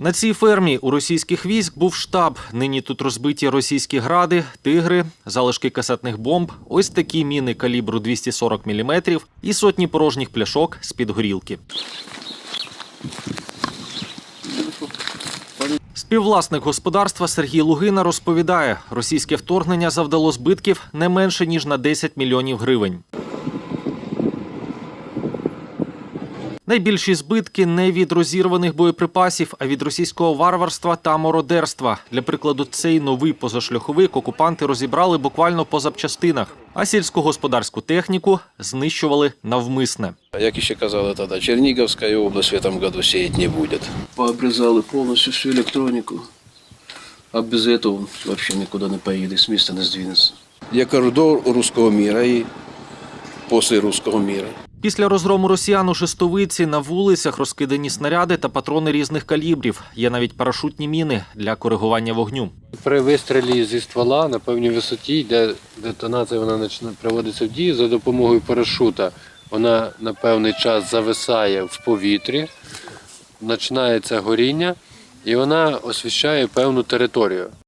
На цій фермі у російських військ був штаб. Нині тут розбиті російські гради, тигри, залишки касетних бомб, ось такі міни калібру 240 мм і сотні порожніх пляшок з-під горілки. Співвласник господарства Сергій Лугина розповідає, російське вторгнення завдало збитків не менше ніж на 10 мільйонів гривень. Найбільші збитки не від розірваних боєприпасів, а від російського варварства та мародерства. Для прикладу, цей новий позашляховик окупанти розібрали буквально по запчастинах, а сільськогосподарську техніку знищували навмисне. Як ще казали тоді, Чернігівська область в этом году сеять не буде. Пообрізали повністю всю електроніку. А без этого взагалі нікуди не поїде, з міста не здвинеться. Є коридор руського міра і після руського міра. Після розгрому росіян у Шестовиці на вулицях розкидані снаряди та патрони різних калібрів. Є навіть парашутні міни для коригування вогню. При вистрілі зі ствола на певній висоті, де детонація вона приводиться в дію за допомогою парашута. Вона на певний час зависає в повітрі, починається горіння і вона освіщає певну територію.